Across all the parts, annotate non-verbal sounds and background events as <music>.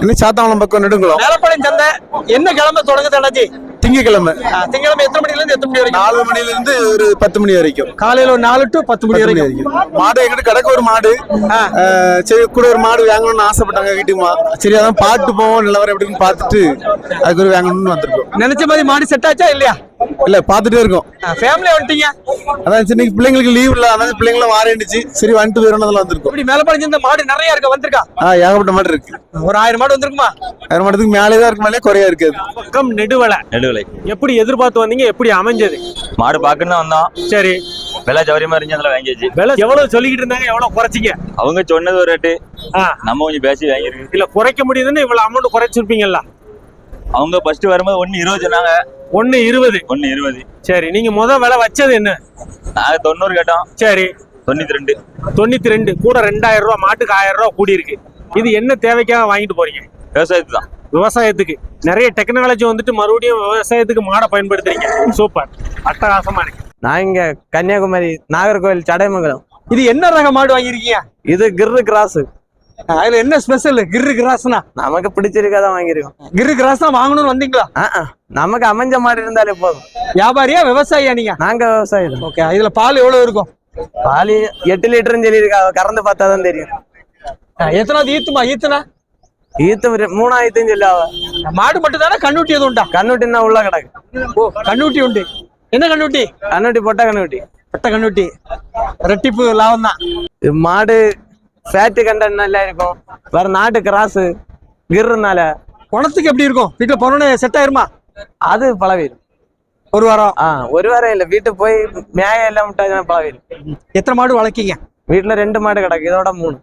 இன்னும் சாத்தாங்குளம் பக்கம் நெடுங்குளம். மேலப்பாளையம் சந்தை என்ன கிழமை தொடங்குது அண்ணாச்சி? திங்கக்கிழமை. ஆ, திங்கட்கிழமை எத்தனை மணில இருந்து எத்தனை மணி வரைக்கும்? நாலு மணில இருந்து ஒரு பத்து மணி வரைக்கும். காலையில ஒரு நாலு டு பத்து மணி வரைக்கும். மாடு எங்கிட்ட கிடக்க ஒரு மாடு. சரி கூட ஒரு மாடு வாங்கணும்னு ஆசைப்பட்டாங்க வீட்டுமா சரி அதான் பாட்டு போவோம் நிலவரம் எப்படின்னு பார்த்துட்டு அதுக்கு ஒரு வாங்கணும்னு வந்திருக்கோம். நினைச்ச மாதிரி மாடு செட் ஆச்சா இல்லையா? இல்ல பார்த்துட்டே இருக்கோம். ஃபேமிலியா வந்துட்டீங்க? அதான் சரி இன்னைக்கு பிள்ளைங்களுக்கு லீவ் இல்ல அதான் பிள்ளைங்களும் வாரேண்டுச்சு சரி வந்துட்டு வேறதுல வந்திருக்கோம்? இப்படி மேலப்பாளையம் சந்தை மாடு நிறைய இருக்க வந்திருக்கா? ஆ ஏகப்பட்ட மாடு இருக்கு. ஒரு ஆயிரம் மாடு வந்திருக்குமா? வேற மாடத்துக்கு மேலே தான் இருக்கு மேலே குறையா இருக்காது பக்கம் நெடுவலை. நெடுவிலை. எப்படி எதிர்பார்த்து வந்தீங்க எப்படி அமைஞ்சது? மாடு பார்க்கணும் தான் வந்தோம். சரி. விலை சௌரியமா இருந்துச்சு அதில் வாங்கியாச்சு. விலை எவ்வளவு சொல்லிக்கிட்டு இருந்தாங்க எவ்வளவு குறைச்சிங்க? அவங்க சொன்னது ஒரு ரேட்டு. நம்ம கொஞ்சம் பேசி வாங்கியிருக்கு இல்ல குறைக்க முடியுதுன்னு இவ்வளவு அமௌண்ட் குறைச்சிருப்பீங்கல்ல? அவங்க ஃபர்ஸ்ட் வரும்போது ஒன்னு இருபது சொன்னாங்க. ஒண்ணு இருபது. ஒன்னு இருபது. சரி நீங்க முத விலை வச்சது என்ன? நாங்க தொண்ணூறு கேட்டோம். சரி. தொண்ணூத்தி ரெண்டு தொண்ணூத்தி ரெண்டு கூட ரெண்டாயிரம் ரூபாய் மாட்டுக்கு ஆயிரம் ரூபாய் கூடி இருக்கு. இது என்ன தேவைக்காக வாங்கிட்டு போறீங்க? விவசாயத்து தான். விவசாயத்துக்கு. நிறைய டெக்னாலஜி வந்துட்டு மறுபடியும் விவசாயத்துக்கு மாடை பயன்படுத்துறீங்க. சூப்பர். அட்டகாசமா இருக்கு. நான் இங்க கன்னியாகுமரி நாகர்கோவில் சடைமங்கலம். இது என்ன ரக மாடு வாங்கியிருக்கீங்க? இது கிர்ரு கிராஸ். அதுல என்ன ஸ்பெஷல் கிர்ரு கிராஸ்னா நமக்கு பிடிச்சிருக்கதான் வாங்கியிருக்கோம். கிர்ரு கிராஸ் தான் வாங்கணும்னு வந்தீங்களா. நமக்கு அமைஞ்ச மாடு இருந்தாலே போதும். வியாபாரியா விவசாயியா நீங்க? நாங்க விவசாயி. ஓகே இதுல பால் எவ்வளவு இருக்கும்? பால் எட்டு லிட்டர்னு சொல்லியிருக்கா. கறந்து பார்த்தா தான் தெரியும் எத்தனாவது ஈத்துமா? ஈத்துனா? ஈத்து ஒரு மூணாயிரத்துன்னு சொல்லி அவ. மாடு மட்டும் தானே? கண்ணுட்டி எதுவும் உண்டா? கண்ணுட்டின்னா உள்ள கிடக்கு. ஓ கண்ணுட்டி உண்டு. என்ன கண்ணுட்டி? கண்ணுட்டி போட்டா கண்ணுட்டி. பட்ட கண்ணுட்டி. ரெட்டிப்பு லாபம் தான் மாடு ஃபேட்டு கண்டென்ட் நல்லா இருக்கும் வேற நாட்டு கிராஸ் கிர்ருனால. குணத்துக்கு எப்படி இருக்கும்? வீட்டுல போனோடனே செட் ஆயிருமா? அது பழவிடும் ஒரு வாரம். ஆ ஒரு வாரம் இல்ல வீட்டுக்கு போய் மேயம் எல்லாம் விட்டா பழவிடும் எத்தனை மாடு வளர்க்கீங்க? வீட்டுல ரெண்டு மாடு கிடக்கு இதோட மூணு.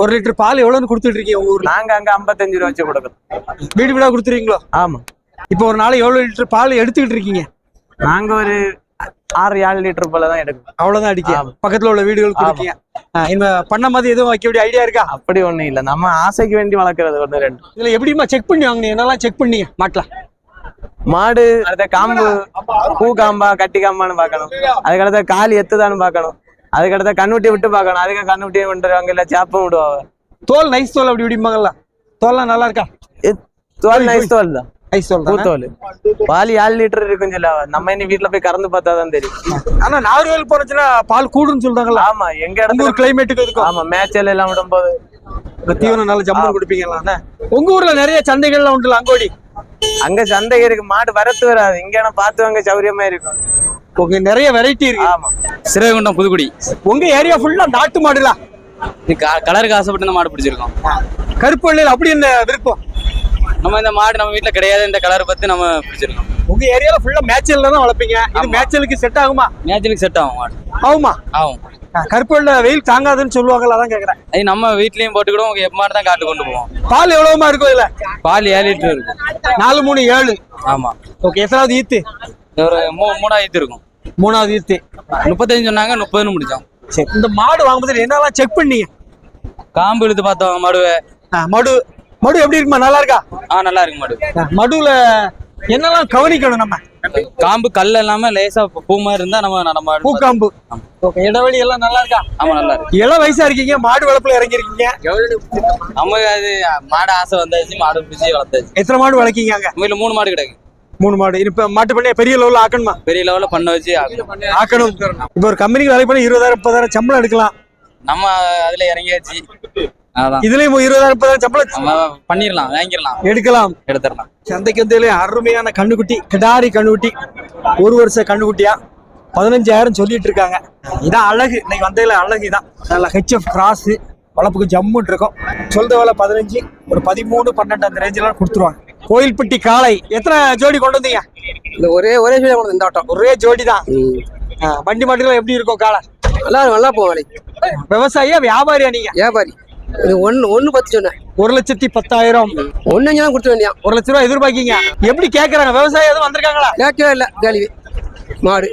ஒரு லிட்டர் பால் எவ்வளவுன்னு கொடுத்துட்டு இருக்கீங்க உங்க ஊர்ல? நாங்க அங்க ஐம்பத்தஞ்சு ரூபா வச்சு கொடுக்குறோம். வீடு வீடா கொடுத்துருவீங்களோ? ஆமா. இப்போ ஒரு நாளைக்கு எவ்வளவு லிட்டர் பால் எடுத்துக்கிட்டு இருக்கீங்க? நாங்க ஒரு ஆறு ஏழு லிட்டர் போல தான் எடுக்கும். அவ்வளவுதான் அடிக்க. ஆமா. பக்கத்துல உள்ள வீடுகள் கொடுக்கீங்க இந்த பண்ண மாதிரி எதுவும் வைக்க வேண்டிய ஐடியா இருக்கா? அப்படி ஒண்ணும் இல்ல. நம்ம ஆசைக்கு வேண்டி வளர்க்கறது ஒண்ணு ரெண்டு. இதுல எப்படிமா செக் பண்ணி வாங்கினீங்க? என்னெல்லாம் செக் பண்ணீங்க? மாட்டல. மாடு அடுத்த காம்பு பூ காம்பா கட்டி காம்பான்னு பார்க்கணும். அதுக்கடுத்த கால் எத்துதான்னு பார்க்கணும். அதுக்கடுத்த கண்ணுட்டி விட்டு பார்க்கணும். அதுக்கு கண்ணுட்டியும் விட்டுருவாங்க இல்ல சேப்பம் விடுவாங்க. தோல் நைஸ் தோல் அப்படி இப்படிம்பாங்கல்ல. தோல்லாம் நல்லா இருக்கா? தோல் நைஸ் தோல் தான் நைஸ் தோல் தானே? பூத்தோல் பால் ஏழு லிட்டர் இருக்கும் சொல்ல நம்ம இனி வீட்டுல போய் கறந்து பார்த்தா தான் தெரியும். ஆனா நாகர்கோவில் போனச்சுன்னா பால் கூடுன்னு சொல்றாங்கல்ல. ஆமா எங்க இடத்துல கிளைமேட்டுக்கு இருக்கும் ஆமா மேட்சல் எல்லாம் விடும்போது தீவனம் நல்ல ஜம்மு கொடுப்பீங்களா உங்க ஊர்ல நிறைய சந்தைகள்லாம் உண்டுல அங்கோடி? அங்க சந்தை இருக்கு மாடு வரத்து வராது. இங்க பார்த்து வாங்க சௌரியமா இருக்கும். உங்க நிறைய வெரைட்டி இருக்கு. ஆமா. சிறுவைகுண்டம் புதுக்குடி. உங்க ஏரியா ஃபுல்லா நாட்டு மாடுலா இது க- கலருக்கு ஆசைப்பட்டு மாடு பிடிச்சிருக்கோம். கருப்பு அப்படி என்ன விருப்பம்? நம்ம இந்த மாடு நம்ம வீட்ல கிடையாது. இந்த கலரை பார்த்து நம்ம பிடிச்சிருக்கோம். உங்க ஏரியால ஃபுல்லா மேய்ச்சல்ல தான் வளர்ப்பீங்க. இது ஆமா. மேய்ச்சலுக்கு செட் ஆகுமா? நேச்சுரலுக்கு செட் ஆகும் மாடு. ஆகுமா? ஆகும். ஆ, கருப்பு வெள்ளை வெயில் தாங்காதுன்னு சொல்லுவாங்கல்ல அதான் கேக்குறேன். அது நம்ம வீட்லயும் போட்டுக்கிடுவோம். உங்க எப்ப தான் காட்டு கொண்டு போவோம். பால் எவ்வளவுமா இருக்கும் இதுல? பால் ஏழு லிட்டர் இருக்கும். நாலு மூணு ஏழு. ஆமா. ஓகே எத்தனாவது ஈத்து? ஒரு மூ மூணாயிரத்து இருக்கும். மூணாவது ஈத்து. முப்பத்தஞ்சு சொன்னாங்க முப்பதுன்னு முடிச்சோம். சரி இந்த மாடு வாங்கும்போது என்னெல்லாம் செக் பண்ணீங்க? காம்பு இழுத்து பார்த்தோம் மாடுவை. மடு. மடு எப்படி இருக்குமா? நல்லா இருக்கா? ஆ நல்லா இருக்கு மாடு. ஆ, மடுவுல என்னெல்லாம் கவனிக்கணும் நம்ம? காம்பு கல் இல்லாம லேசா பூ மாதிரி இருந்தா நம்ம நம்ம பூக்காம்பு. ஓகே இடைவெளி எல்லாம் நல்லா இருக்கா? ஆமா நல்லா இருக்கு. இள வயசா இருக்கீங்க மாடு வளர்ப்புல இறங்கி இருக்கீங்க நம்ம அது மாடு ஆசை வந்தாச்சு மாடு பிடிச்சி வளர்த்தாச்சு. எத்தனை மாடு வளர்க்கீங்க அங்க? வீட்டுல மூணு மாடு கிடக்கு. மூணு மாடு. இப்ப மாட்டு பண்ணைய பெரிய லெவல்ல ஆக்கணுமா? பெரிய லெவல்ல பண்ண வச்சு. ஆக்கணும். இப்ப ஒரு கம்பெனிக்கு வேலைக்கு போனா இருபதாயிரம் முப்பதாயிரம் சம்பளம் எடுக்கலாம். நம்ம அதுல இறங்கியாச்சு. இதுலயும் இருபதாயிரம் முப்பதாயிரம் சம்பளம் பண்ணிடலாம் வாங்கிடலாம் எடுக்கலாம். எடுத்துடலாம் சந்தைக்கு வந்து அருமையான கண்ணுக்குட்டி கிடாரி கண்ணுக்குட்டி. ஒரு வருஷ கண்ணுக்குட்டியா? பதினஞ்சாயிரம் சொல்லிட்டு இருக்காங்க. இதான் அழகு. இன்னைக்கு வந்ததுல அழகு இதான் நல்ல ஹெச்எஃப் கிராஸ் இருக்கும். சொல்ற வேலை பதினஞ்சு ஒரு பதிமூணு பன்னெண்டு அந்த ரேஞ்சில் கொடுத்துருவாங்க. கோயில்பட்டி காளை. எத்தனை ஜோடி கொண்டு வந்தீங்க? இந்த ஒரே ஒரே சைடு கொண்டு இந்த ஆட்டம். ஒரே ஜோடி தான் வண்டி மாட்டுகள் எப்படி இருக்கும் காளை? நல்லா நல்லா வேலைக்கு. விவசாயியா வியாபாரியா நீங்க? வியாபாரி. இது ஒன்று ஒன்று பத்து சொன்னேன். ஒரு லட்சத்தி பத்தாயிரம். ஒன்று அஞ்சு தான் கொடுத்து ஒரு லட்ச ரூபா எதிர்பார்க்கீங்க. எப்படி கேக்குறாங்க? விவசாயி எதுவும் வந்திருக்காங்களா? கேட்கவே இல்லை கேள்வி. மாடு.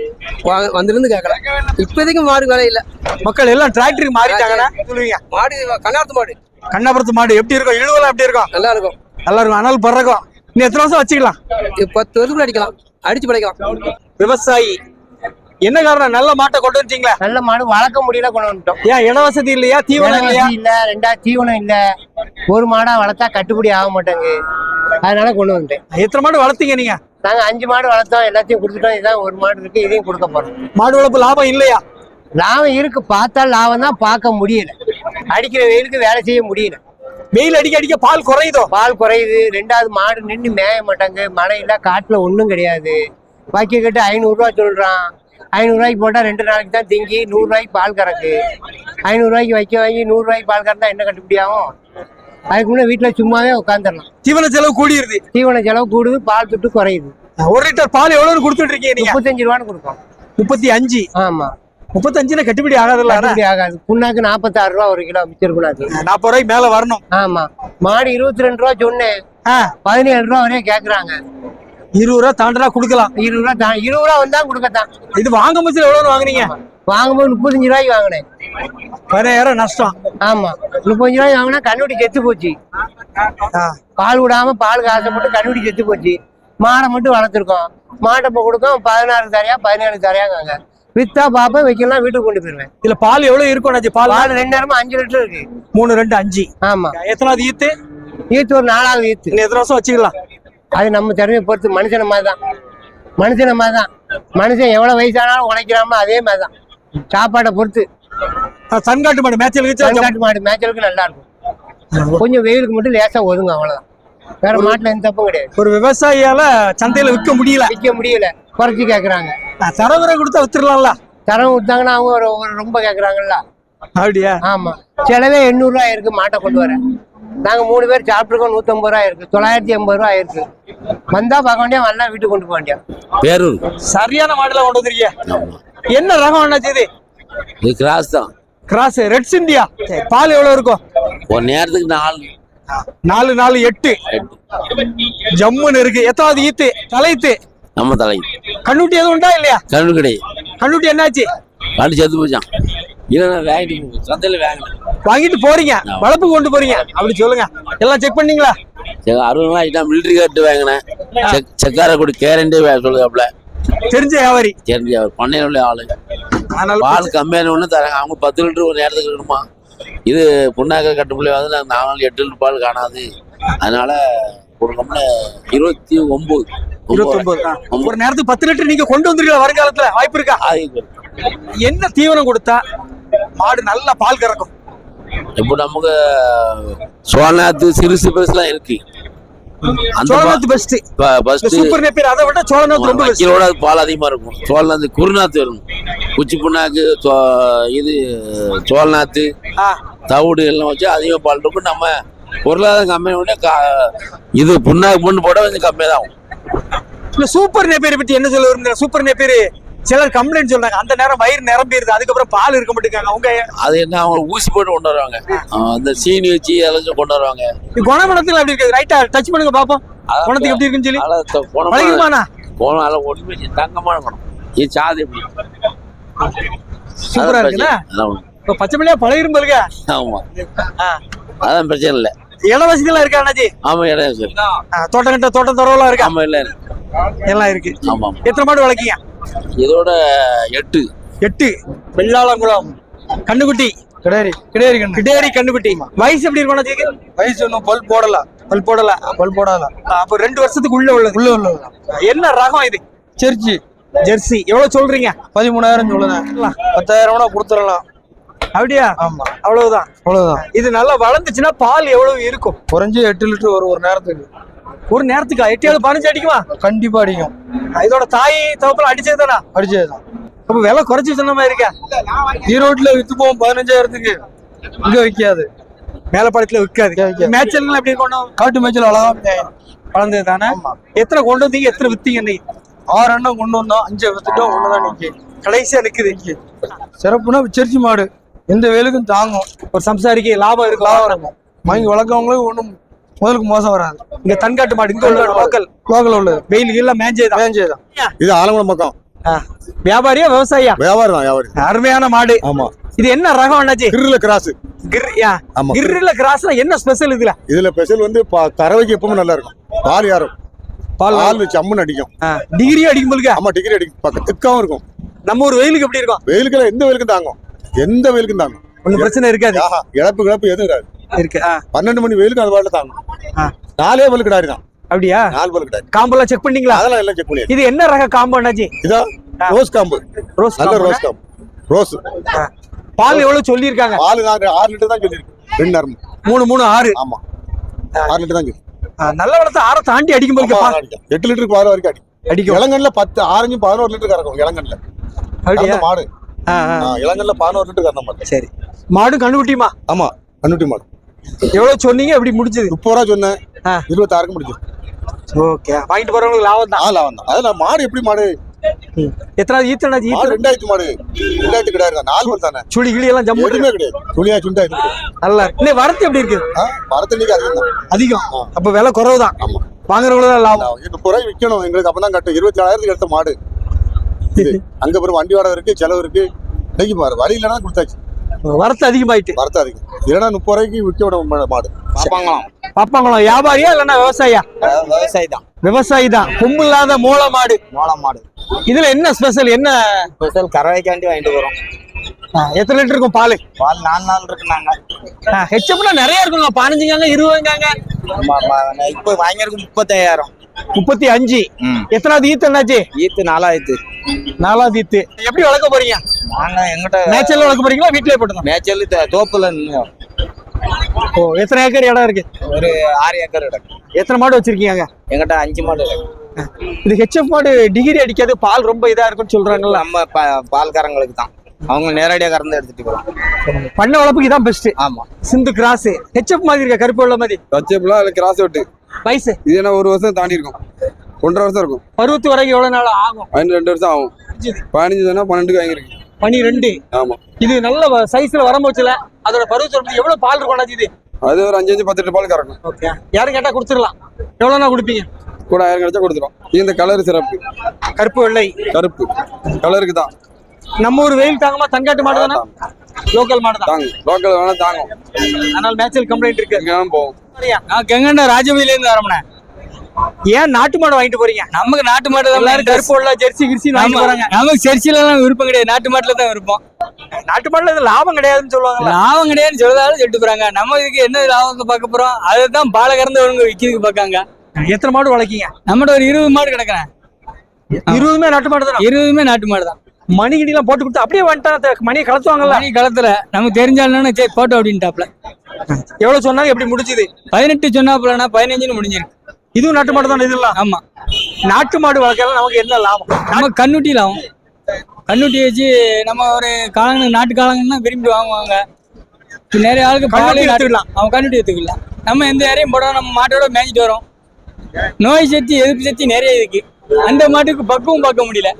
வந்திருந்து கேட்கல. இப்போதைக்கு மாடு வேலை இல்லை. மக்கள் எல்லாம் டிராக்டருக்கு மாறிட்டாங்கன்னா சொல்லுவீங்க மாடு கண்ணாத்து மாடு. கண்ணபுரத்து மாடு எப்படி இருக்கும்? இழுவலாம் எப்படி இருக்கும்? நல்லா இருக்கும். நல்லா இருக்கும். பறக்கும். இன்னும் எத்தனை வருஷம் வச்சுக்கலாம்? பத்து வருஷம் அடிக்கலாம். அடிச்சு படைக்கலாம். விவசாயி. என்ன காரணம்? நல்ல மாட்டை கொண்டு வந்துட்டீங்களா? நல்ல மாடு வளர்க்க முடியல கொண்டு வந்துட்டோம். ஏன் இட வசதி இல்லையா? தீவனம் இல்லையா? இல்ல ரெண்டாவது தீவனம் இல்ல. ஒரு மாடா வளர்த்தா கட்டுப்படி ஆக மாட்டாங்க அதனால கொண்டு வந்துட்டேன். எத்தனை மாடு வளர்த்தீங்க நீங்க? நாங்க அஞ்சு மாடு வளர்த்தோம். எல்லாத்தையும் கொடுத்துட்டோம். இதான் ஒரு மாடு இருக்கு. இதையும் கொடுக்க போறோம். மாடு வளர்ப்பு லாபம் இல்லையா? லாபம் இருக்கு. பார்த்தா லாபம் தான். பார்க்க முடியல. அடிக்கிற வெயிலுக்கு வேலை செய்ய முடியல. வெயில் அடிக்க அடிக்க பால் குறையுதோ? பால் குறையுது. ரெண்டாவது மாடு நின்று மேய மாட்டாங்க மழை இல்ல காட்டுல ஒன்றும் கிடையாது. வைக்க கட்டு ஐநூறுரூவா சொல்றான். ஐநூறுரூவாய்க்கு போட்டால் ரெண்டு நாளைக்கு தான் திங்கி நூறுரூவாய்க்கு பால் கறக்கு. ஐநூறுரூவாய்க்கு வைக்க வாங்கி நூறுரூவாய்க்கு பால் கறந்தா என்ன கட்டுப்படி ஆகும்? அதுக்கு முன்னே வீட்டில் சும்மாவே உட்காந்துடலாம் தீவன செலவு கூடியிருது தீவன செலவு கூடுது பால் துட்டு குறையுது. ஒரு லிட்டர் பால் எவ்வளவு கொடுத்துட்டு இருக்கீங்க நீங்க? முப்பத்தஞ்சு ரூபான்னு கொடுப்போம் முப்பத்தி அஞ்சு? ஆமா. முப்பத்தஞ்சுல கட்டுப்படி ஆகாதுல்ல கட்டுப்படி ஆகாது. புண்ணாக்கு நாற்பத்தாறு ரூபா ஒரு கிலோ மிச்சர் புண்ணாக்கு. நாற்பது ரூபாய்க்கு மேல வரணும். ஆமா. மாடு இருபத்தி ரெண்டு ரூபா சொன்னேன். பதினேழு ரூபா வரையும் கேக்குறாங்க. இருபது ரூபா தாண்டனா கொடுக்கலாம். இருபது ரூபா தான் இருபது ரூபா வந்தா கொடுக்கத்தான். இது வாங்க முச்சில் எவ்வளவு வாங்குனீங்க? வாங்கும்போது முப்பத்தஞ்சு ரூபாய்க்கு வாங்கினேன். பதினாயிரம் நஷ்டம். ஆமா. முப்பத்தஞ்சு ரூபாய்க்கு வாங்கினா கண்ணுடி செத்து போச்சு. பால் விடாம பாலுக்கு ஆசைப்பட்டு கண்ணுடி செத்து போச்சு. மாடை மட்டும் வளர்த்துருக்கோம். மாட்டை இப்போ கொடுக்கோம் பதினாறு தரையா பதினேழு தரையாங்க வித்தா பாப்பேன் வைக்கலாம் வீட்டுக்கு கொண்டு போயிருவேன். இதுல பால் எவ்வளவு இருக்கும்? பால் பால் ரெண்டு நேரமும் அஞ்சு லிட்டர் இருக்கு. மூணு ரெண்டு அஞ்சு. ஆமா. எத்தனாவது ஈத்து? ஈத்து ஒரு நாலாவது ஈத்து. எத்தனை வருஷம் வச்சுக்கலாம்? அது நம்ம திறமையை பொறுத்து மனுஷன மாதிரி தான் மனுஷன மாதிரி தான் மனுஷன் எவ்வளவு வயசானாலும் உழைக்கிறாமோ அதே மாதிரி தான் சாப்பாட்டை பொறுத்து. ஆ, தன்காட்டு மாடு மேய்ச்சல் கீச்சல் கருங்காட்டு மாடு மேய்ச்சலுக்கு நல்லா இருக்கும். கொஞ்சம் வெயிலுக்கு மட்டும் லேசா ஒதுங்க அவ்வளவுதான். வேற மாட்டுல எந்த தப்பும் கிடையாது. ஒரு விவசாயியால சந்தையில விற்க முடியல. விற்க முடியல. குறைச்சி கேக்குறாங்க. தரவுரை கொடுத்தா வித்துடலாம்ல. தரம் கொடுத்தாங்கன்னா அவங்க ரொம்ப கேக்குறாங்கல்ல. அப்படியா? ஆமா. செலவே எண்ணூறு ரூபாய் இருக்கு மாட்டை கொண்டு வர. நாங்க மூணு பேர் சாப்பிட்டுருக்கோம் நூத்தம்பது ரூபாய் இருக்கு தொள்ளாயிரத்தி எண்பது ரூபாய் இருக்கு வந்தா பார்க்க வேண்டிய வரலாம் வீட்டுக்கு கொண்டு போக வேண்டிய. பேரூர். சரியான மாடுல கொண்டு வந்துருக்கீங்க. என்ன ரகம் அண்ணாச்சி இது? இது கிராஸ் தான். Cross reds India? பால் எவ்வளவு இருக்கும்? ஒரு நேரத்துக்கு நாலு. நாலு நாலு எட்டு. ஜம்முன்னு இருக்கு. எத்தனாவது ஈத்து தலைத்து? நம்ம தலை. கண்ணுட்டி எதுவும் உண்டா இல்லையா? கண்ணு கடை கண்ணுட்டி என்னாச்சு? கண்டு செத்து போச்சான் இல்லைன்னா வாங்கிட்டு. சந்தையில வாங்கினேன் வாங்கிட்டு போறீங்க. வளர்ப்பு கொண்டு போறீங்க. அப்படி சொல்லுங்க. எல்லாம் செக் பண்ணீங்களா? சரி அறுபது நாள் ஆகிட்டா மிலிட்ரி கார்டு வாங்கினேன். செக் செக்கார கொடு கேரண்டே சொல்லுதாப்புல. தெரிஞ்ச வியாபாரி. தெரிஞ்ச அவர் பண்ணையில் உள்ள ஆளு. அதனால பால் கம்மியான ஒன்று தராங்க. அவங்க பத்து லிட்டர் ஒரு நேரத்துக்கு இருக்கணுமா இது புண்ணாக்க கட்டுப்பிள்ளை வந்து நாங்கள் நாலு எட்டு லிட்டர் பால் காணாது. அதனால கொடுக்கணும்னு இருபத்தி ஒன்பது ஒரு நேரத்துக்கு பத்து லிட்டர் நீங்க கொண்டு வந்துருக்கீங்க வருங்காலத்துல வாய்ப்பு இருக்கா? என்ன தீவனம் கொடுத்தா மாடு நல்லா பால் கறக்கும். இப்போ நமக்கு சோழநாத்து சிறுசு பெருசுலாம் இருக்கு. அந்த சோழநாத் பெஸ்ட் ஃபர்ஸ்ட் சூப்பர் நெப்பியர் அதை விட சோழநாத் ரொம்ப பெஸ்ட் பால் அதிகமா இருக்கும். சோழநாத்து குருநாத்து வரும். குச்சி புண்ணாக்கு இது சோழநாத்து தவிடு எல்லாம் வச்சு அதிகமா பால் இருக்கும். நம்ம பொருளாதாரம் கம்மியான உடனே இது புண்ணாக்கு பொண்ணு போட கொஞ்சம் கம்மியாக தான் ஆகும் சூப்பர் நெப்பியரை பத்தி என்ன சொல்ல விரும்புறீங்க சூப்பர் நெப்பியர் சிலர் கம்ப்ளைண்ட் சொல்றாங்க அந்த நேரம் வயிறு நிரம்பிடுது அதுக்கப்புறம் பால் இருக்க மாட்டேங்காங்க உங்க அது என்ன அவங்க ஊசி போட்டு கொண்டு வருவாங்க. அந்த சீனி வச்சு எல்லாம் கொண்டு வருவாங்க. குணமணத்துல எப்படி இருக்கு ரைட்டா டச் பண்ணுங்க பாப்போம். குணத்துக்கு எப்படி இருக்குன்னு சொல்லி. அதெல்லாம் த- போன பழகிருமாண்ணா? போன அதெல்லாம் ஒண்ணுமே. தங்கமான குணம் இது சாதி எப்படி சூப்பரா ஒண்ணு. இப்ப பச்சை மணியா பழகிரும் பாருங்க ஆமா அதான் பிரச்சனை இல்லை. இட வசதிலாம் இருக்கா அண்ணாச்சி? ஆமா இடம் தோட்டம் கட்ட தோட்டம் துறவெல்லாம் இருக்கா? ஆமா இல்லை எல்லாம் இருக்கு. ஆமா. எத்தனை மாடு வளர்க்கீங்க? இதோட எட்டு. எட்டு. வெள்ளாளங்குளம். கண்ணுக்குட்டி. கிடையாது கிடையாது கண்ணு. கிடேரி கண்ணுக்குட்டி. வயசு எப்படி இருக்கும் வயசு ஒன்றும் பல் போடல. பல் போடல. பல் போடல அப்போ ரெண்டு வருஷத்துக்கு உள்ள உள்ளது. உள்ள உள்ள என்ன ரகம் இது? சர்ச்சி ஜெர்சி. எவ்வளவு சொல்றீங்க? பதிமூணாயிரம் சொல்லுங்க. பத்தாயிரம் கூட கொடுத்துடலாம். அப்படியா? ஆமா. அவ்வளவுதான். அவ்வளவுதான். இது நல்லா வளர்ந்துச்சுன்னா பால் எவ்வளவு இருக்கும்? குறைஞ்சு எட்டு லிட்டர் ஒரு ஒரு நேரத்துக்கு. ஒரு நேரத்துக்கு எட்டியாவது பதினஞ்சு அடிக்குமா? கண்டிப்பா அடிக்கும். இதோட தாய் தவப்பெல்லாம் அடிச்சது தானா? அடிச்சதுதான் அப்ப விலை குறைச்சி சொன்ன மாதிரி இருக்கா. ஈரோட்ல வித்து போவோம் பதினஞ்சாயிரத்துக்கு. இங்க விற்காது மேலப்பாளையத்துல விற்காது விக்காது. மேய்ச்சல் எப்படி கொண்டோம் காட்டு மேய்ச்சல் அழகா. வளர்ந்தது தானே? எத்தனை கொண்டு வந்தீங்க? எத்தனை வித்தீங்க இன்னைக்கு? ஆறு எண்ணம் கொண்டு வந்தோம் அஞ்சு வித்துட்டோம் ஒண்ணுதான் நிக்கி கடைசியா நிக்குது. சிறப்புனா சர்ச்சி மாடு. எந்த வேலுக்கும் தாங்கும். ஒரு சம்சாரிக்கு லாபம் இருக்கு? லாபம் இருக்கும். வாங்கி வளர்க்கவங்களுக்கு ஒண்ணும் முதலுக்கு மோசம் வராது இங்க தன்காட்டு மாடு இங்க உள்ள லோக்கல் லோக்கல் உள்ளது. வெயில் எல்லாம் மேஞ்சேதான் வேஞ்சேதான் இது ஆலங்குளம் பக்கம். வியாபாரியா விவசாயியா? வியாபாரம் தான் வியாபாரி. அருமையான மாடு. ஆமா. இது என்ன ரகம் அண்ணாச்சி? கிரில கிராஸ் கிர் யா ஆமா. கிர்ல கிராஸ்னா என்ன ஸ்பெஷல் இதுல? இதுல ஸ்பெஷல் வந்து பா- கறவைக்கு எப்பவுமே நல்லா இருக்கும். பால் யாரும். பால் பால் சம்முன்னு அடிக்கும். டிகிரி அடிக்கும் போலுங்க ஆமா டிகிரி அடிக்கும். பக்கம் திக்காவும் இருக்கும். நம்ம ஊர் வெயிலுக்கு எப்படி இருக்கும்? வெயிலுக்கு எந்த வெயிலுக்கும் தாங்கும். எந்த வெயிலுக்கும் தாங்கும். ஒன்றும் பிரச்சனை இருக்காது. ஆஹா இழப்பு இழப்பு எதுவும் இருக்காது. இருக்கு. பன்னெண்டு மணி வெயிலுக்கு அது பாட்டில் தாங்கும் ஆ. நாலே பல்லு கிடாரி தான். அப்படியா? நாலு பல்லு கிடாரி காம்பெல்லாம் செக் பண்ணீங்களா அதெல்லாம் எல்லாம் செக் பண்ணி இது என்ன ரக காம்பு அண்ணாச்சி? இதோ ரோஸ் காம்பு. ரோஸ் நல்ல காம்பு. ரோஸ் காம்பு. ரோஸ் பால் எவ்வளவு சொல்லியிருக்காங்க? பால் நான் ஆறு லிட்டர் தான் சொல்லியிருக்கேன் ரெண்டு நேரம் மூணு மூணு ஆறு. ஆமா. ஆறு லிட்டர் தான் நல்ல வளர்த்து ஆற தாண்டி அடிக்கும் போது. எட்டு லிட்டருக்கு பால் வரைக்கும் அடிக்கும். அடிக்கும். இளங்கல்ல பத்து ஆரஞ்சு பதினோரு லிட்டர் கறக்கும். இளங்கல்ல அப்படியா? மாடு. இளங்கல்ல பதினோரு லிட்டர் கறந்த மாடு. சரி. மாடு கண்ணுக்குட்டியுமா? ஆமா கண்ணுட்டி மாடு. எவ்வளவு சொன்னீங்க? எப்படி முடிஞ்சது? முப்பது ரூபா சொன்னேன். இருபத்தாறுக்கு முடிஞ்சு ஓகே. வாங்கிட்டு போறவங்களுக்கு லாபம் தான். லாபம் தான். அதில் மாடு எப்படி மாடு? எத்தனாவது ஈத்தனாச்சு மாடு ஈத்து? ரெண்டாயிரத்து மாடு. ரெண்டாயிரத்து கிடையாது நாலு பல் தானே. சுழி கிளி எல்லாம் ஜம்மு எதுவுமே கிடையாது. துணியா சுண்டா கிடையாது. நல்லா. இருக்கு. இன்னும் வரத்து எப்படி இருக்கு? ஆ மரத்தண்ணிக்கு அதிகம் தான். அதிகம். ஆ. அப்ப விலை குறைவு தான். ஆமா. வாங்குறவங்களுக்கு தான் லாபம். முப்பது ரூபாய் விற்கணும் எங்களுக்கு அப்போ தான் கட்டும். இருபத்தி ஏழாயிரத்துக்கு எடுத்த மாடு. அங்கே பிறகு வண்டி வாடகை இருக்கு செலவு இருக்கு. இன்னைக்கு பாரு வழி இல்லைன்னா கொடுத்தாச்சு. வரத்து அதிகமாயிட்டு. வரத்து அதிகம். இல்லைன்னா முப்பது ரூபாய்க்கு விற்க விட மாடு. பாப்பாங்களா? வியாபாரியா இல்லைன்னா விவசாயியா? விவசாயி தான். விவசாயி தான். கொம்பு இல்லாத மூல மாடு. மோளம் மாடு. இதுல என்ன ஸ்பெஷல் என்ன? ஸ்பெஷல் கறவைக்காண்டி வாங்கிட்டு ஆ, எத்தனை லிட்டர் இருக்கும் பால்? பால் நாலு நாள் இருக்கு நாங்க. ஹெச்எப்ல நிறைய இருக்குங்க. பதினஞ்சுங்க இருபதுங்க இப்போ வாங்கியிருக்கு முப்பத்தாயிரம் முப்பத்தி அஞ்சு. எத்தனாவது ஈத்து என்னாச்சு? ஈத்து நாலாயிரத்து. நாலாவது ஈத்து. எப்படி வளர்க்க போறீங்க? நாங்க எங்கிட்ட நேச்சர்ல வளர்க்க போறீங்களா? வீட்லயே போட்டுதான் மேய்ச்சல் தோப்புல ஓ எத்தனை ஏக்கர் இடம் இருக்கு? ஒரு ஆறு ஏக்கர் கிடக்கு எத்தனை மாடு வச்சிருக்கீங்க எங்கிட்ட அஞ்சு மாடு இருக்கு. இது ஹெச்எஃப் மாடு டிகிரி அடிக்காது பால் ரொம்ப இதா இருக்கும்னு சொல்றாங்கல்ல. நம்ம பால்காரங்களுக்கு தான். அவங்க நேரடியாக கறந்து எடுத்துட்டு போறோம் பண்ண வளர்ப்புக்கு இதான் பெஸ்ட் ஆமா. சிந்து கிராஸ் ஹெச்எஃப் மாதிரி இருக்க? கருப்பு உள்ள மாதிரி? அதில் கிராஸ் விட்டு. வயசு? இது என்ன ஒரு வருஷம் தாண்டி இருக்கும். ஒன்றரை வருஷம் இருக்கும். பருவத்து வரைக்கும் எவ்வளவு நாள் ஆகும்? பதினஞ்சு ரெண்டு வருஷம் ஆகும். பதினஞ்சு தானே பன்னெண்டுக்கு வாங்கியிருக்கு. பனிரெண்டு. ஆமா. இது நல்ல சைஸ்ல வரம்போச்சுல அதோட பருவத்து எவ்வளவு பால் இருக்கும் இது? அது ஒரு அஞ்சு அஞ்சு பத்து லிட்டர் பால் கறக்கும். ஓகே யாரும் கேட்டா கொடுத்துடலாம். எவ்வளவுனா கொடுப்பீங்க? கூட ஆயிரம் கிடைச்சா கொடுத்துரும். இந்த கலர் சிறப்பு. கருப்பு வெள்ளை. கருப்பு. கலருக்கு தான். நம்ம ஊர் வெயில் தாங்கமா? தங்காட்டு மாடு தானே? லோக்கல் மாடு தான். தாங்கும். லோக்கல் வேணா தாங்கும். அதனால மேட்சல் கம்ப்ளைண்ட் இருக்கு. போகும் நான் கெங்கண்ட ராஜவீல இருந்து வரமுனே ஏன் நாட்டு மாடு வாங்கிட்டு போறீங்க? நமக்கு நாட்டு மாடு எல்லாரும் கருப்பு. வெள்ளை ஜெர்சி கிரிசி வாங்கிட்டு போறாங்க. நமக்கு செர்ச்சில எல்லாம் விருப்பம் கிடையாது. நாட்டு மாட்டுல தான் விருப்பம். நாட்டு மாடுல லாபம் கிடையாதுன்னு சொல்லுவாங்க லாபம் கிடையாதுன்னு சொல்றதாலும் சொல்லிட்டு போறாங்க. நம்ம இதுக்கு என்ன லாபத்தை பார்க்க போறோம்? அதை தான் பாலை கறந்தவங்க விற்கிறதுக்கு பார்க்காங்க. எத்தனை மாடு வளர்க்கீங்க? நம்மகிட்ட ஒரு இருபது மாடு கிடக்குறேன். இருபதுமே நாட்டு மாடு தானே? இருபதுமே நாட்டு மாடு தான். மணி கிடிலாம் போட்டு கொடுத்து அப்படியே வந்துட்டா மணியை கலத்துவாங்கல்ல? மணி களத்துல நமக்கு தெரிஞ்சாலும் சரி போட்டோ அப்படின்ட்டாப்ல. எவ்வளவு சொன்னாங்க எப்படி முடிச்சுது பதினெட்டு சொன்னாப்புலனா பதினஞ்சுன்னு முடிஞ்சிருக்கு. இதுவும் நாட்டு மாடு தானே இதெல்லாம்? ஆமா. நாட்டு மாடு வளர்க்கலாம் நமக்கு என்ன லாபம்? நம்ம கண்ணுட்டி லாபம். கண்ணுட்டி வச்சு நம்ம ஒரு காலங்க நாட்டு காலங்கன்னா விரும்பி வாங்குவாங்க. நிறைய ஆளுக்கு கண்ணுட்டி பாலே நாட்டு- எடுத்துக்கலாம். அவன் கண்ணுட்டி எடுத்துக்கலாம். நம்ம எந்த ஏரியும் போடுறோம் நம்ம மாட்டோட மேய்ச்சிட்டு வரோம். நோய் சக்தி எதிர்ப்பு சக்தி நிறைய இருக்கு. அந்த மாட்டுக்கு பக்குவம் பார்க்க முடியல.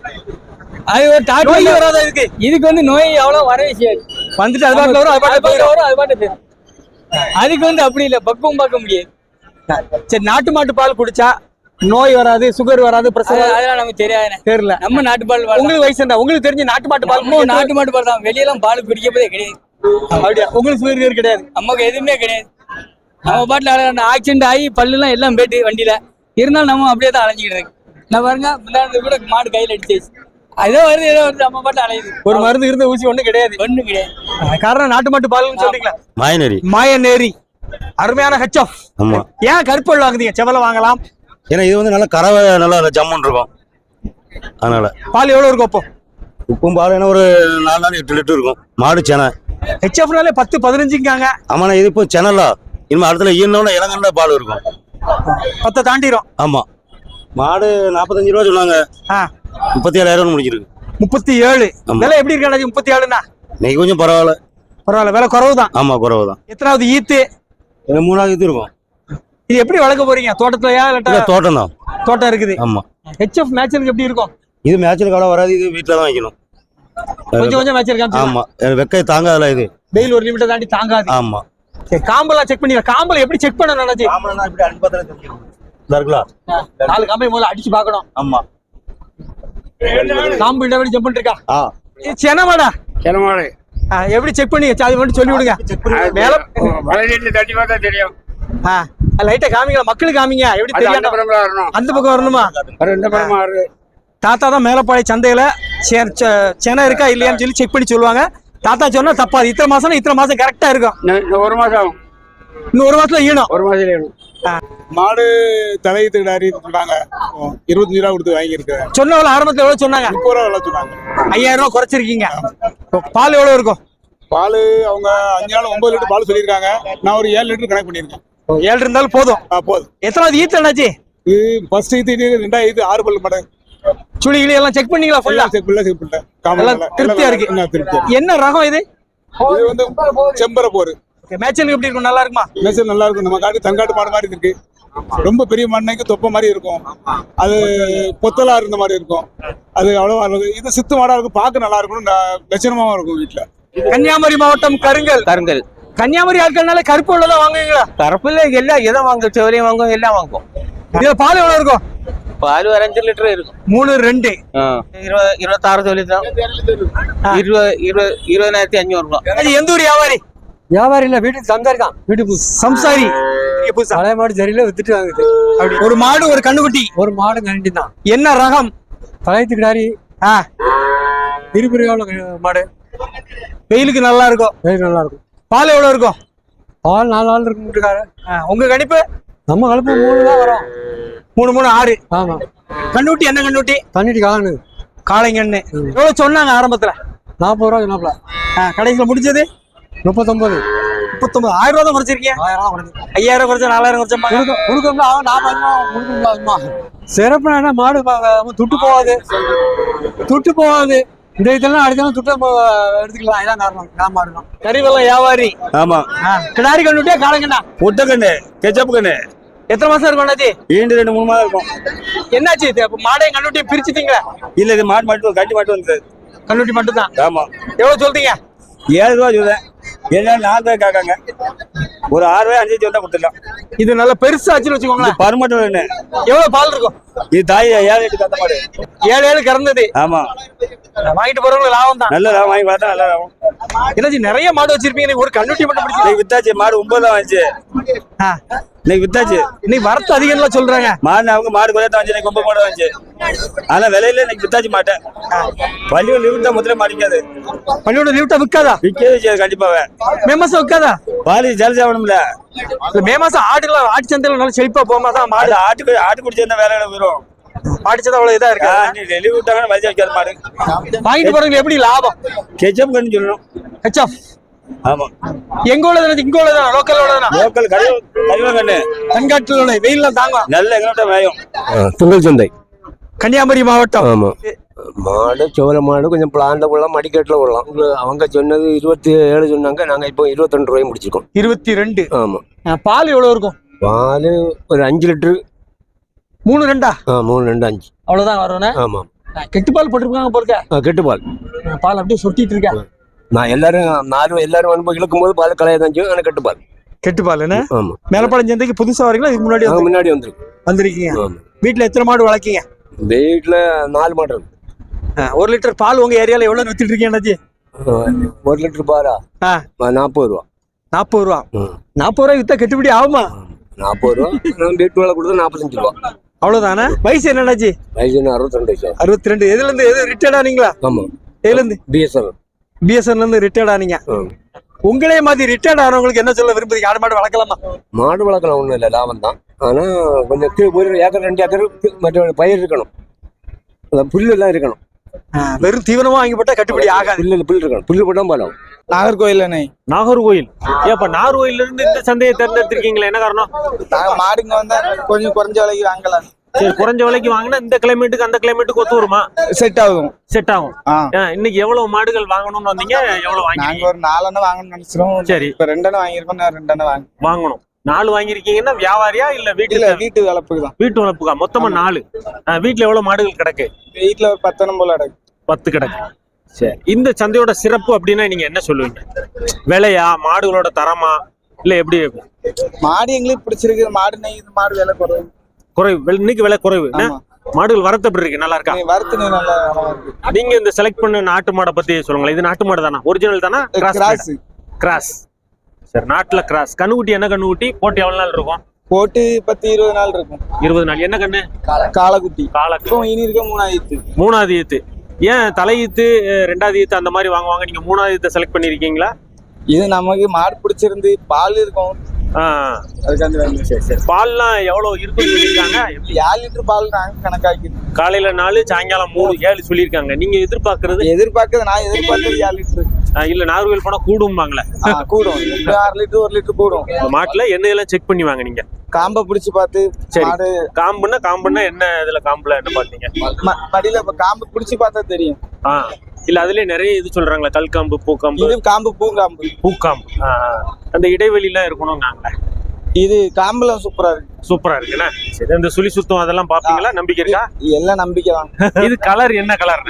அது ஒரு டாக்டர் நோய் வராத இதுக்கு. இதுக்கு வந்து நோய் அவ்வளவு வரவே செய்யாது வந்துட்டு அது பாட்டுல வரும் அது பாட்டுல போயிடும். வரும் அது பாட்டு போயிடும். அதுக்கு வந்து அப்படி இல்லை. பக்குவம் பார்க்க முடியாது. சரி நாட்டு மாட்டு பால் குடிச்சா நோய் வராது சுகர் வராது அது- அதெல்லாம் நமக்கு தெரியாது தெரியல. நம்ம நாட்டு பால். உங்களுக்கு வயசு என்ன? உங்களுக்கு தெரிஞ்ச நாட்டு மாட்டு பால் நாட்டு மாட்டு பால் தான். வெளியெல்லாம் பால் குடிக்க போதே கிடையாது. அப்படியா? உங்களுக்கு சுகர் கீர் கிடையாது? நமக்கு எதுவுமே கிடையாது. நம்ம பாட்டில் ஆக்சிடென்ட் ஆகி பல்லுலாம் எல்லாம் போயிட்டு வண்டியில. இருந்தாலும் நம்ம அப்படியே தான் அலைஞ்சிக்கிட்டு இருக்கு. நான் பாருங்க முன்னாடி கூட மாடு கையில் அடிச்சிச்சு. ஏதோ வருது ஏதோ வருது. நம்ம பாட்டு அலையுது. ஒரு மருந்து இருந்த ஊசி ஒண்ணும் கிடையாது. ஒண்ணும் கிடையாது. காரணம் நாட்டு மாட்டு பால்னு சொல்றீங்களா? மாயனரி மாயநேரி அருமையான ஹெச்எஃப் ஆமா. ஏன் கருப்பு வெள்ளை வாங்குதீங்க செவல வாங்கலாம். ஏன்னா இது வந்து நல்லா கறவை நல்லா ஜம்முன்னு இருக்கும். அதனால. பால் எவ்வளவு இருக்கும் அப்போ? உப்பும் பால் என்ன ஒரு நாலு நாள் எட்டு லிட்டர் இருக்கும். மாடு செனை. ஹெச்எஃப்னாலே பத்து பதினஞ்சுங்காங்க. ஆமாண்ணா இது இப்போ செனலா. இனிமே அடுத்துல ஈனோட இளங்கல்ல பால் இருக்கும். பத்தை தாண்டிரும். ஆமா. மாடு நாற்பத்தஞ்சு ரூபா சொன்னாங்க. ஆ. முப்பத்தி ஏழாயிரம் முடிஞ்சிருக்கு. முப்பத்தி ஏழு. விலை எப்படி இருக்கு முப்பத்தி ஏழுண்ணா இன்னைக்கு கொஞ்சம் பரவாயில்ல. பரவாயில்ல விலை குறவு தான் ஆமா குறவு தான் எத்தனாவது ஈத்து? மூணாவது இது இருக்கும். இது எப்படி வளர்க்க போறீங்க? தோட்டத்துலயா இல்ல இல்லாட்டா? தோட்டம் தான் தோட்டம் இருக்குது. ஆமா. ஹெச்எஃப் மேட்சலுக்கு எப்படி இருக்கும்? இது மேட்சில் காலம் வராது இது வீட்டில் தான் வைக்கணும். கொஞ்சம் கொஞ்சம் மேட்சல் காமிச்சு ஆமா. வெக்கை தாங்காதுல இது. வெயில் ஒரு லிமிட்டை தாண்டி தாங்காது. ஆமா. சரி காம்பெல்லாம் செக் பண்ணி காம்பல எப்படி செக் பண்ண நினைச்சு இப்படி அனுப்பத்தில் இருக்குல்ல? நாலு காம்பை முதல்ல அடிச்சு பார்க்கணும். ஆமா. காம்பு இந்த ஜம்ப் பண்ணிருக்கா செனமாடா ஆ, எப்படி செக் பண்ணி அது மட்டும் சொல்லி விடுங்க மேல தட்டி பார்த்தா தெரியும். ஆ லைட்டா காமிங்க மக்களுக்கு காமிங்க. எப்படி அந்த தெரியும் பக்கம் வரணுமா? இந்த பரமா வருது தாத்தா தான் மேலப்பாளைய சந்தையில சே- சே- செனை இருக்கா இல்லையான்னு சொல்லி செக் பண்ணி சொல்லுவாங்க. தாத்தா சொன்னா தப்பாது. இத்தனை மாசம் இத்தனை மாசம் கரெக்டா இருக்கும். ஒரு மாதம் ஆகும். இன்னும் ஒரு மாசத்துல ஈனும். ஒரு மாதம் வேணும் மாடு தலையீத்து கிடாரி சொன்னாங்க இருபத்தஞ்சு ரூபா கொடுத்து வாங்கியிருக்கேன் சொன்னவள ஆரம்பத்துல எவ்வளவு சொன்னாங்க? முப்பது ரூபா விலை சொன்னாங்க. ஐயாயிரம் ரூபாய் குறைச்சிருக்கீங்க. பால் எவ்வளவு இருக்கும்? பால் அவங்க அஞ்சு நாள் ஒன்பது லிட்டர் பால் சொல்லியிருக்காங்க. நான் ஒரு ஏழு லிட்டர் கணக்கு பண்ணியிருக்கேன். ஏழு இருந்தாலும் போதும். போதும். எத்தனாவது ஈத்து என்னாச்சு? இது ஃபர்ஸ்ட் இது இது ரெண்டாவது இது ஆறு பல் மாடு. சுழி கிளி எல்லாம் செக் பண்ணீங்களா ஃபுல்லா செக் பண்ணல செக் பண்ணல திருப்தியா இருக்கு. திருப்தியா. என்ன ரகம் இது? இது வந்து செம்பரை போர் மேட்சனுக்கு எப்படி இருக்கும்? நல்லா இருக்குமா? மெசேஜ் நல்லா இருக்கும். நம்ம காட்டு தங்காட்டு மாடு மாதிரி இருக்கு. ரொம்ப பெரிய மண்ணைக்கு தொப்பை மாதிரி இருக்கும். அது பொத்தலா இருந்த மாதிரி இருக்கும். அது அவ்வளவா இருக்கும். இது சித்து மாடா இருக்கும். பார்க்க நல்லா இருக்கும் லட்சணமாவும் இருக்கும் வீட்டுல கன்னியாகுமரி மாவட்டம் கருங்கல். கருங்கல். கன்னியாகுமரி ஆட்கள்னால கருப்பு உள்ளதா வாங்குவீங்களா? கருப்புல எல்லாம் எதை வாங்கும் செவரையும் வாங்கும் எல்லாம் வாங்கும் இதுல பால் எவ்வளவு இருக்கும்? பால் ஒரு அஞ்சு லிட்டர் இருக்கும். மூணு ரெண்டு. இருபது இருபத்தாறு சொல்லிதான் இருபது இருபது இருபதாயிரத்தி அஞ்சூறு ரூபாய் அது எந்த ஊர் வியாபாரி? வியாபாரி இல்ல வீட்டுக்கு சம்சாரி தான் வீட்டுக்கு சம்சாரி. புதுசா. பழைய மாடு சரியில்ல வித்துட்டு வாங்குது. அப்படி. ஒரு மாடு ஒரு கண்ணுக்குட்டி ஒரு மாடு கண்டி தான் என்ன ரகம்? தலையத்து கிடாரி ஆ திருப்பிரியாவில் மாடு? வெயிலுக்கு நல்லா இருக்கும். வெயில் நல்லா இருக்கும். பால் எவ்வளவு இருக்கும்? பால் நாலு நாள் ஆ, உங்க கணிப்பு? நம்ம கலப்பு மூணு தான் வரும். மூணு மூணு ஆறு. ஆமா. கண்ணுட்டி என்ன கண்ணுட்டி தண்ணிட்டு காணு காளைங்கன்னு. எவ்வளவு சொன்னாங்க ஆரம்பத்துல? நாற்பது ரூபா சொன்னாப்ல ஆ, கடைசியில முடிஞ்சது? முப்பத்தொன்பது. முப்பத்தொன்பது. ஆயிரம் ரூபா தான் குறைச்சிருக்கீங்க ஆயிரம் ரூபா குறைஞ்சு ஐயாயிரம் குறைச்சா நாலாயிரம் கொடுக்க கொடுக்கணும்னா நாற்பது சிறப்பு என்ன? மாடு துட்டு போகாது. துட்டு போகாது. இந்த இதெல்லாம் அடிச்சாலும் துட்டு எடுத்துக்கலாம். இதான் காரணம். நான் மாடுதான். கறிவெல்லாம் வியாபாரி. ஆமா. கிடாரி கண்ணுட்டியா காளைங்கண்ணா முட்டை கண்ணு கெச்சப் கண்ணு. எத்தனை மாசம் இருக்கும் அண்ணாச்சி? ஈண்டு ரெண்டு மூணு மாதம் இருக்கும். என்னாச்சு இது? அப்ப மாடையும் கண்ணுட்டியும் பிரிச்சுட்டீங்களா? இல்ல இது மாடு மட்டும் கட்டி மட்டும் வந்தது கண்ணுட்டி மட்டும் தான் ஆமா. எவ்வளவு சொல்றீங்க? ஏழு ரூபா சொல்லுவேன் ஏழு நாலு ரூபாய் கேட்காங்க ஒரு ஆறு ரூபாய் அஞ்சு வந்தா கொடுத்துடலாம். இது நல்ல பெருசாச்சுன்னு வச்சுக்கோங்களேன். பருமட்டம் எவ்வளவு பால் இருக்கும்? இது தாய் ஏழு எட்டு மாடு ஏழு ஏழு கறந்தது. ஆமா. வாங்கிட்டு போறவங்களுக்கு லாபம் தான். நல்ல லாபம் வாங்கி பார்த்தா நல்லா லாபம். என்னாச்சு நிறைய மாடு வச்சிருப்பீங்க ஒரு கண்ணுட்டி மட்டும் பிடிச்சி வித்தாச்சு மாடு ஒன்பது தான் வந்துச்சு இன்னைக்கு வித்தாச்சு. இன்னைக்கு வரத்து அதிகம்லாம் சொல்றாங்க. மாடு அவங்க மாடு குறையா தான் இன்னைக்கு ஒன்பது மாடு வந்துச்சு. ஆனா விலையில இன்னைக்கு வித்தாச்சு மாட்டேன் பள்ளியூர் லிமிட் தான் முதல்ல மாட்டிக்காது. பள்ளியோட லீவ்ட்டா விற்காதா? விற்கவே செய்யாது கண்டிப்பாவே மே மாசம் விற்காதா? பாலி ஆகணும்ல இல்ல மே மாசம் ஆடுலாம் ஆட்டு சந்தையில நல்லா செழிப்பா போமா தான் மாடு? மாடு ஆட்டு குடிச்சிருந்தா வேலை வரும் ஆடிச்சதா அவ்வளவு இதா இருக்கு? டெலிவரி விட்டாங்கன்னா வலிச்சு வைக்காத மாடு. வாங்கிட்டு போறவங்களுக்கு எப்படி லாபம்? கெச்சப் கண்ணு சொல்லணும். ஹெச்எஃப் ஆமா. எங்க உள்ளது இங்க உள்ளதா லோக்கல் உள்ளதா லோக்கல் கறி கறிவ கண்ணு கண்காட்டில் உள்ள வெயில்ல தாங்கும் நல்ல எங்கள்கிட்ட வேயும் துங்கல் சந்தை. கன்னியாகுமரி மாவட்டம். ஆமா. மாடு சோள மாடு கொஞ்சம் பிளான்ல விடலாம் மடிக்கட்டில் விடலாம் அவங்க சொன்னது இருபத்தி ஏழு சொன்னாங்க நாங்க இப்போ இருபத்தி ரெண்டு ரூபாய் முடிச்சிருக்கோம். இருபத்தி ரெண்டு ஆமா பால் எவ்வளவு இருக்கும்? பால் ஒரு அஞ்சு லிட்டரு மூணு ரெண்டா? ஆ மூணு ரெண்டு அஞ்சு. அவ்வளவுதான் வரணும் ஆமா. கெட்டு பால் போட்டிருக்காங்க கெட்டு பால் பால் அப்படியே சொட்டிட்டு இருக்கேன் நான் எல்லாரும் நாலு எல்லாரும் வந்து இழுக்கும் போது பால் கலைய தான் செய்யும். ஆனால் கெட்டு பால் கெட்டு பால்னு ஆமா. மேலப்பாளையம் சந்தைக்கு புதுசா வரீங்களா? இதுக்கு முன்னாடி வந்து- முன்னாடி வந்துருக்கு வந்திருக்கீங்க. ஆமா. வீட்டுல எத்தனை மாடு வளர்க்கீங்க? வீட்டில் நாலு மாடு இருக்கு. ஆ, ஒரு லிட்டர் பால் உங்க ஏரியால எவ்வளவு வித்துட்டு இருக்கீங்க அண்ணாச்சி ஆ, ஒரு லிட்டர் பாலா? ஆ. நாற்பது ரூபா. நாற்பது ரூபா. ம். நாற்பது ரூபாய் வித்தா கட்டுப்படி ஆகுமா? நாற்பது ரூபா. நான் வீட்டு வேலை கொடுத்தா நாற்பத்தஞ்சு ரூபா. அவ்வளவுதானே? வயசு என்னண்ணாச்சி வயசு என்ன அறுபத்தி ரெண்டு வயசு அறுபத்தி ரெண்டு. எதுல இருந்து எது ரிட்டையர்ட் ஆனீங்களா ஆமா. எதுல இருந்து? பிஎஸ்என்எல் பிஎஸ்என்ல இருந்து ரிட்டையர்ட் ஆனீங்க. உங்களே மாதிரி ரிட்டையர்ட் ஆனவங்களுக்கு என்ன சொல்ல விரும்புறீங்க? ஆடு மாடு வளர்க்கலாமா? மாடு வளர்க்கலாம் ஒன்றும் இல்லை லாபம் தான். ஆனால் கொஞ்சம் ஒரு ஏக்கர் ரெண்டு ஏக்கர் மற்ற பயிர் இருக்கணும். புல்லு எல்லாம் இருக்கணும். வெறும் தீவனமா வாங்கி போட்டா கட்டுப்படி ஆகாது. புல்லு புல் இருக்கணும். புல்லு போட்டால் பலம் நாகர்கோயில் அண்ணே நாகர்கோயில் ஏப்ப நாகர்கோயில்ல இருந்து இந்த சந்தையை தேர்ந்தெடுத்திருக்கீங்களா என்ன காரணம்? மாடுங்க வந்தா கொஞ்சம் குறைஞ்ச விலைக்கு வாங்கலாம். சரி குறைஞ்ச விலைக்கு வாங்கினா இந்த கிளைமேட்டுக்கு அந்த கிளைமேட்டுக்கு ஒத்து வருமா? செட் ஆகும். செட் ஆகும். இன்னைக்கு எவ்வளவு மாடுகள் வாங்கணும்னு வந்தீங்க எவ்வளவு நாங்க வாங்கிருக்கீங்க ஒரு நாலெண்ணம் வாங்கணும்னு நினைச்சிரோம். சரி. இப்ப ரெண்டெண்ணம் வாங்கியிருக்கோம் நான் ரெண்டெண்ணம் வாங்க வாங்கணும். நாலு வாங்கிருக்கீங்கன்னா வியாபாரியா இல்ல வீட்டுல வீட்டு வளர்ப்புக்கு தான். வீட்டு வளர்ப்புக்கா? மொத்தமா நாலு. வீட்டுல எவ்வளவு மாடுகள் கிடக்கு? வீட்டுல ஒரு பத்தனம் போல அடக்கு பத்து கிடக்கு. சரி. இந்த சந்தையோட சிறப்பு அப்படின்னா நீங்க என்ன சொல்லுவீங்க? விலையா? மாடுகளோட தரமா? இல்ல எப்படி மாடு எங்களுக்கு பிடிச்சிருக்கு. மாடு நெய்யுது மாடு விலை குறைவு. குறைவு. இன்னைக்கு விலை குறைவு. மாடுகள் வரத்து எப்படி இருக்கு? நல்லா இருக்கா? நெய் நல்லா நீங்க இந்த செலக்ட் பண்ண நாட்டு மாடை பத்தி சொல்லுங்களேன். இது நாட்டு மாடு தானா? ஒரிஜினல் தானா? கிராஸ் கிராஸ் சரி நாட்டுல கிராஸ் கண்ணுக்குட்டி என்ன கண்ணுக்குட்டி? போட்டு எவ்வளவு நாள் இருக்கும்? போட்டு பத்து இருபது நாள் இருக்கும். இருபது நாள். என்ன கண்ணு? காலக்குட்டி கால இப்போ இனி இருக்க மூணாவது ஈத்து. ஏன் தலை ஈத்து அஹ், ரெண்டாவது ஈத்து அந்த மாதிரி வாங்குவாங்க? நீங்க மூணாவது ஈத்தை செலக்ட் பண்ணிருக்கீங்களா இது நமக்கு மாடு பிடிச்சிருந்து பால் இருக்கும். அதுக்காண்டி சரி சரி பால்லாம் எவ்வளவு இருக்குன்னு சொல்லியிருக்காங்க? ஏழு லிட்டர் பால் நாங்கள் கணக்காக்கிட்டு காலையில நாலு சாயங்காலம் மூணு ஏழு சொல்லியிருக்காங்க. நீங்க எதிர்பார்க்கறது? எதிர்பார்க்கறது நான் எதிர்பார்க்கறது ஏழு லிட்டர். இல்ல நாகர்கோவில் போனா கூடும்பாங்களே. கூடும். அரை லிட்டர் ஒரு லிட்டர் கூடும். மாட்டுல என்ன இதெல்லாம் செக் பண்ணி வாங்க நீங்க. காம்பை பிடிச்சி பார்த்து. மாடு காம்புன்னா காம்புன்னா என்ன இதுல காம்புல என்ன பாத்தீங்க மடியில காம்பு பிடிச்சி பார்த்தா தெரியும். இல்ல அதுலயே நிறைய இது சொல்றாங்களா கல்காம்பு பூக்காம்பு. இது காம்பு பூங்காம்பு. பூக்காம்பு. அந்த இடைவெளி எல்லாம் இருக்கணும்னாங்க இது காம்புல சூப்பரா இருக்கு. சூப்பரா இருக்குண்ணே சரி அந்த சுழி சுத்தம் அதெல்லாம் பாப்பீங்களா? நம்பிக்கை இருக்கா? எல்லாம் நம்பிக்கை தான். <laughs> இது கலர் என்ன கலர்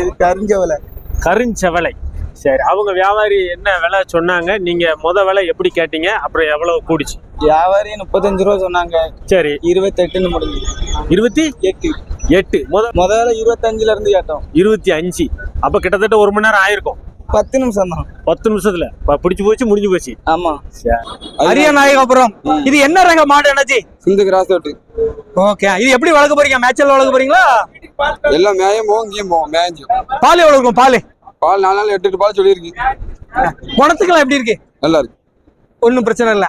இது கரிஞ்சவலை. கருஞ்செவலை. சரி அவங்க வியாபாரி என்ன விலை சொன்னாங்க? நீங்க முத விலை எப்படி கேட்டீங்க? அப்புறம் எவ்வளவு கூடிச்சு? வியாபாரி முப்பத்தஞ்சு ரூபா சொன்னாங்க. சரி. இருபத்தெட்டுன்னு முடிஞ்சு இருபத்தி? எட்டு. எட்டு. முத முதல்ல இருபத்தஞ்சுல இருந்து கேட்டோம். இருபத்தி அஞ்சு. அப்ப கிட்டத்தட்ட ஒரு மணி நேரம் ஆயிருக்கும். பத்து நிமிஷம் தான். பத்து நிமிஷத்துல. ப- பிடிச்சு போச்சு முடிஞ்சு போச்சு. ஆமா. அரிய நாயகபுரம். இது என்ன ரக மாடு என்னச்சு? சிந்து கிராஸ் வெட்டு ஓகே. இது எப்படி வளர்க்க போறீங்க? மேட்சல் வளர்க்க போறீங்களா? எல்லாம் மேயம் போகும் இங்கேயும் போகும் மேய்ஞ்சி பால் எவ்வளவு இருக்கும்? பால். பால் நாலு நாள் எட்டு எட்டு பால் சொல்லியிருக்கு. குணத்துக்கெல்லாம் எப்படி இருக்கு? நல்லா இருக்கு. ஒன்றும் பிரச்சனை இல்லை.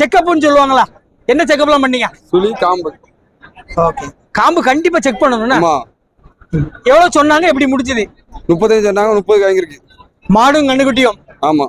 செக்கப்னு சொல்லுவாங்களா? என்ன செக்கப்லாம் பண்ணீங்க? சுழி காம்பு. ஓகே. காம்பு கண்டிப்பா செக் பண்ணணும்னா எவ்வளவு சொன்னாங்க எப்படி முடிஞ்சது? முப்பத்தஞ்சு சொன்னாங்க முப்பதுக்கு வாங்கியிருக்கு. மாடும் கண்ணுக்குட்டியும். ஆமா.